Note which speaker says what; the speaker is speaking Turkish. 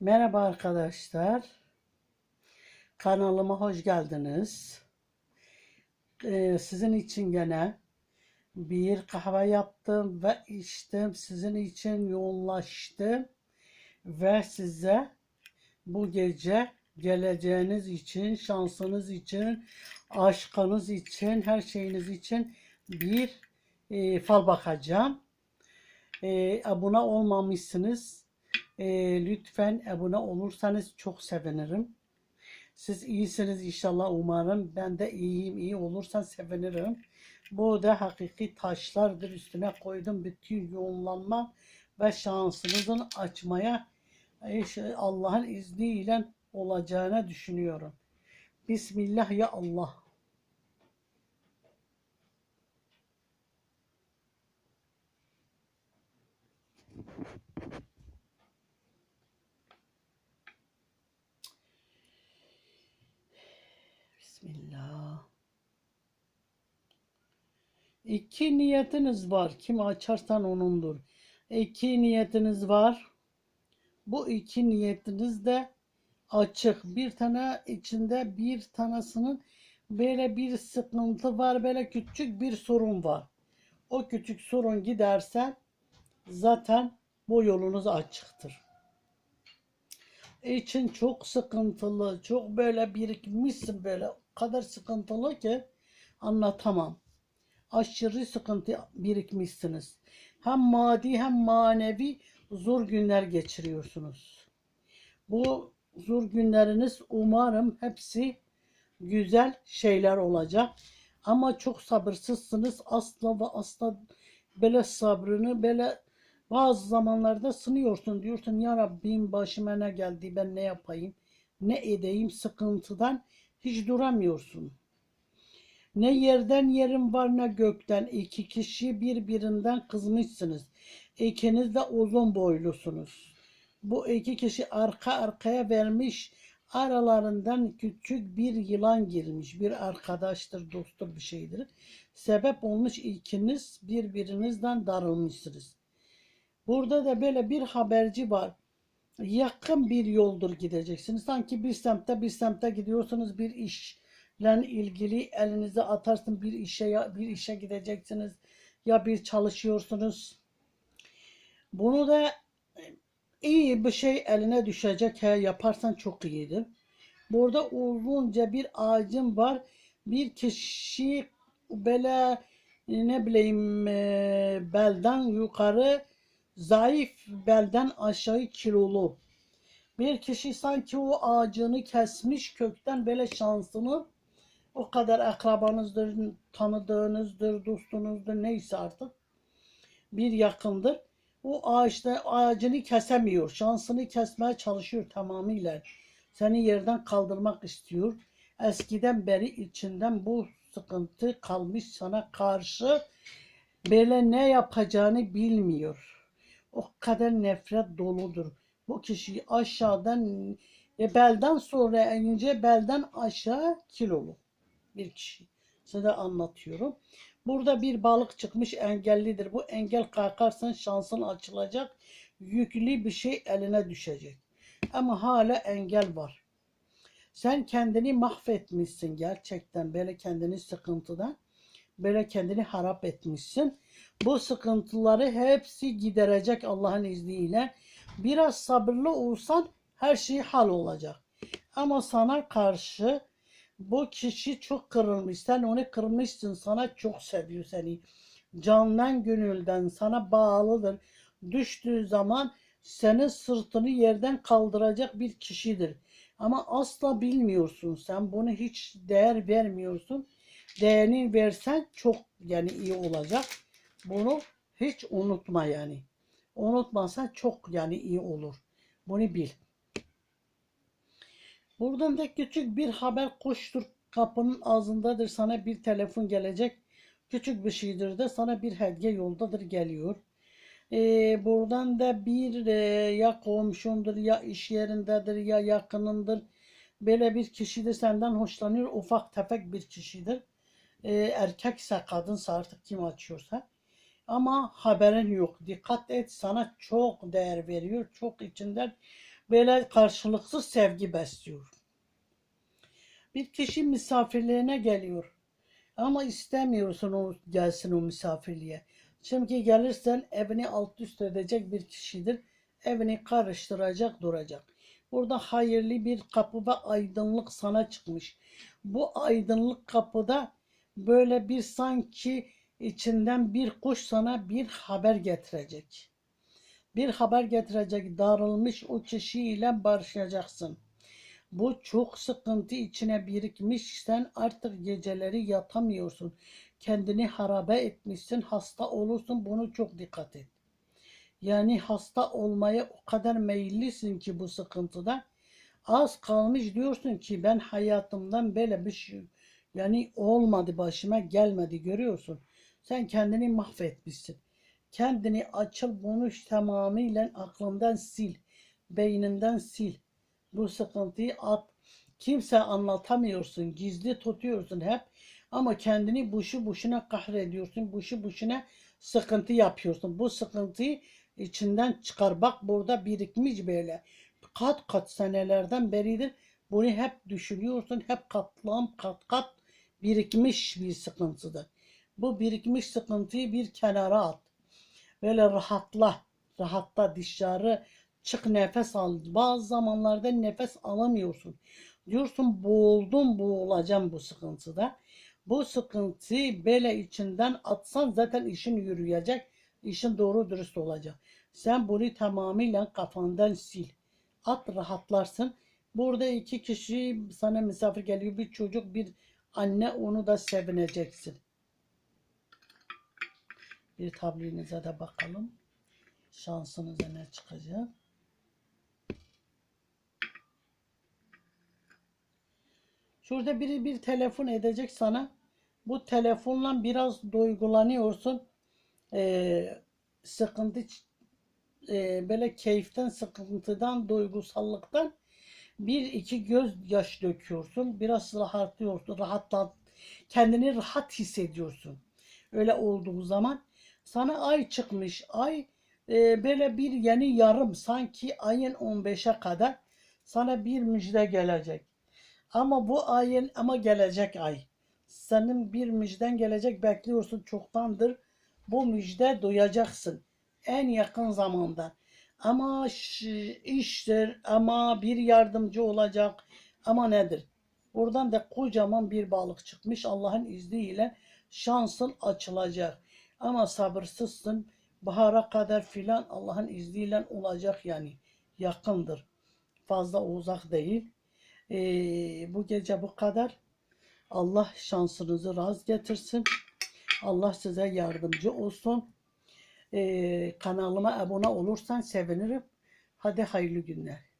Speaker 1: Merhaba arkadaşlar. Kanalıma hoş geldiniz. Ee, sizin için gene bir kahve yaptım ve içtim. Sizin için yoğunlaştım. Ve size bu gece geleceğiniz için, şansınız için, aşkınız için, her şeyiniz için bir e, fal bakacağım. E, abone olmamışsınız. E, lütfen abone olursanız çok sevinirim. Siz iyisiniz inşallah umarım. Ben de iyiyim. iyi olursan sevinirim. Bu da hakiki taşlardır. Üstüne koydum bütün yoğunlanma ve şansınızın açmaya e, Allah'ın izniyle olacağını düşünüyorum. Bismillah ya Allah. Bismillah. İki niyetiniz var. Kim açarsan onundur. İki niyetiniz var. Bu iki niyetiniz de açık. Bir tane içinde bir tanesinin böyle bir sıkıntı var. Böyle küçük bir sorun var. O küçük sorun gidersen zaten bu yolunuz açıktır. için çok sıkıntılı, çok böyle birikmişsin böyle kadar sıkıntılı ki anlatamam. Aşırı sıkıntı birikmişsiniz. Hem maddi hem manevi zor günler geçiriyorsunuz. Bu zor günleriniz umarım hepsi güzel şeyler olacak. Ama çok sabırsızsınız. Asla ve asla böyle sabrını böyle bazı zamanlarda sınıyorsun. Diyorsun ya Rabbim başıma ne geldi ben ne yapayım ne edeyim sıkıntıdan hiç duramıyorsun. Ne yerden yerim var ne gökten iki kişi birbirinden kızmışsınız. İkiniz de uzun boylusunuz. Bu iki kişi arka arkaya vermiş aralarından küçük bir yılan girmiş. Bir arkadaştır, dosttur bir şeydir. Sebep olmuş ikiniz birbirinizden darılmışsınız. Burada da böyle bir haberci var. Yakın bir yoldur gideceksiniz. Sanki bir semtte bir semtte gidiyorsunuz bir işle ilgili elinize atarsın bir işe bir işe gideceksiniz ya bir çalışıyorsunuz. Bunu da iyi bir şey eline düşecek he yaparsan çok iyidir. Burada uzunca bir ağacım var. Bir kişi böyle ne bileyim e, belden yukarı zayıf belden aşağı kilolu. Bir kişi sanki o ağacını kesmiş kökten böyle şansını o kadar akrabanızdır, tanıdığınızdır, dostunuzdur neyse artık bir yakındır. O ağaçta ağacını kesemiyor. Şansını kesmeye çalışıyor tamamıyla. Seni yerden kaldırmak istiyor. Eskiden beri içinden bu sıkıntı kalmış sana karşı böyle ne yapacağını bilmiyor. O kadar nefret doludur. Bu kişi aşağıdan e, belden sonra ince belden aşağı kilolu bir kişi. Size anlatıyorum. Burada bir balık çıkmış engellidir. Bu engel kalkarsan şansın açılacak. Yüklü bir şey eline düşecek. Ama hala engel var. Sen kendini mahvetmişsin gerçekten. Böyle kendini sıkıntıdan. Böyle kendini harap etmişsin. Bu sıkıntıları hepsi giderecek Allah'ın izniyle. Biraz sabırlı olsan her şey hal olacak. Ama sana karşı bu kişi çok kırılmış. Sen onu kırmışsın. Sana çok seviyor seni. Candan gönülden sana bağlıdır. Düştüğü zaman senin sırtını yerden kaldıracak bir kişidir. Ama asla bilmiyorsun. Sen bunu hiç değer vermiyorsun. Değerini versen çok yani iyi olacak. Bunu hiç unutma yani. Unutmazsan çok yani iyi olur. Bunu bil. Buradan da küçük bir haber koştur. Kapının ağzındadır. Sana bir telefon gelecek. Küçük bir şeydir de sana bir hediye yoldadır geliyor. Ee, buradan da bir e, ya komşundur ya iş yerindedir ya yakınındır. Böyle bir kişidir senden hoşlanıyor. Ufak tefek bir kişidir. Ee, erkekse kadınsa artık kim açıyorsa. Ama haberin yok. Dikkat et sana çok değer veriyor. Çok içinden Böyle karşılıksız sevgi besliyor. Bir kişi misafirliğine geliyor. Ama istemiyorsun o gelsin o misafirliğe. Çünkü gelirsen evini alt üst edecek bir kişidir. Evini karıştıracak duracak. Burada hayırlı bir kapı ve aydınlık sana çıkmış. Bu aydınlık kapıda böyle bir sanki içinden bir kuş sana bir haber getirecek. Bir haber getirecek darılmış o kişiyle barışacaksın. Bu çok sıkıntı içine birikmiş. Sen artık geceleri yatamıyorsun. Kendini harabe etmişsin. Hasta olursun. Bunu çok dikkat et. Yani hasta olmaya o kadar meyillisin ki bu sıkıntıda. Az kalmış diyorsun ki ben hayatımdan böyle bir şey yani olmadı başıma gelmedi görüyorsun. Sen kendini mahvetmişsin. Kendini açıl bunu tamamıyla aklından sil. Beyninden sil. Bu sıkıntıyı at. Kimse anlatamıyorsun. Gizli tutuyorsun hep. Ama kendini boşu boşuna kahrediyorsun. Boşu boşuna sıkıntı yapıyorsun. Bu sıkıntıyı içinden çıkar. Bak burada birikmiş böyle. Kat kat senelerden beridir. Bunu hep düşünüyorsun. Hep katlam kat kat birikmiş bir sıkıntıdır. Bu birikmiş sıkıntıyı bir kenara at. Böyle rahatla. Rahatla dışarı çık nefes al. Bazı zamanlarda nefes alamıyorsun. Diyorsun boğuldum boğulacağım bu sıkıntıda. Bu sıkıntıyı böyle içinden atsan zaten işin yürüyecek. işin doğru dürüst olacak. Sen bunu tamamıyla kafandan sil. At rahatlarsın. Burada iki kişi sana misafir geliyor. Bir çocuk bir anne onu da sevineceksin. Bir tablinize de bakalım. Şansınıza ne çıkacak? Şurada biri bir telefon edecek sana. Bu telefonla biraz duygulanıyorsun. Ee, sıkıntı e, böyle keyiften, sıkıntıdan, duygusallıktan bir iki göz yaş döküyorsun. Biraz rahatlıyorsun, rahatlat, kendini rahat hissediyorsun. Öyle olduğu zaman sana ay çıkmış. Ay e, böyle bir yeni yarım sanki ayın 15'e kadar sana bir müjde gelecek. Ama bu ayın ama gelecek ay. Senin bir müjden gelecek bekliyorsun çoktandır. Bu müjde duyacaksın en yakın zamanda. Ama iştir, ama bir yardımcı olacak, ama nedir? Buradan da kocaman bir balık çıkmış. Allah'ın izniyle şansın açılacak. Ama sabırsızsın. Bahara kadar filan Allah'ın izniyle olacak yani. Yakındır. Fazla uzak değil. Ee, bu gece bu kadar. Allah şansınızı raz getirsin. Allah size yardımcı olsun. Kanalıma abone olursan sevinirim. Hadi hayırlı günler.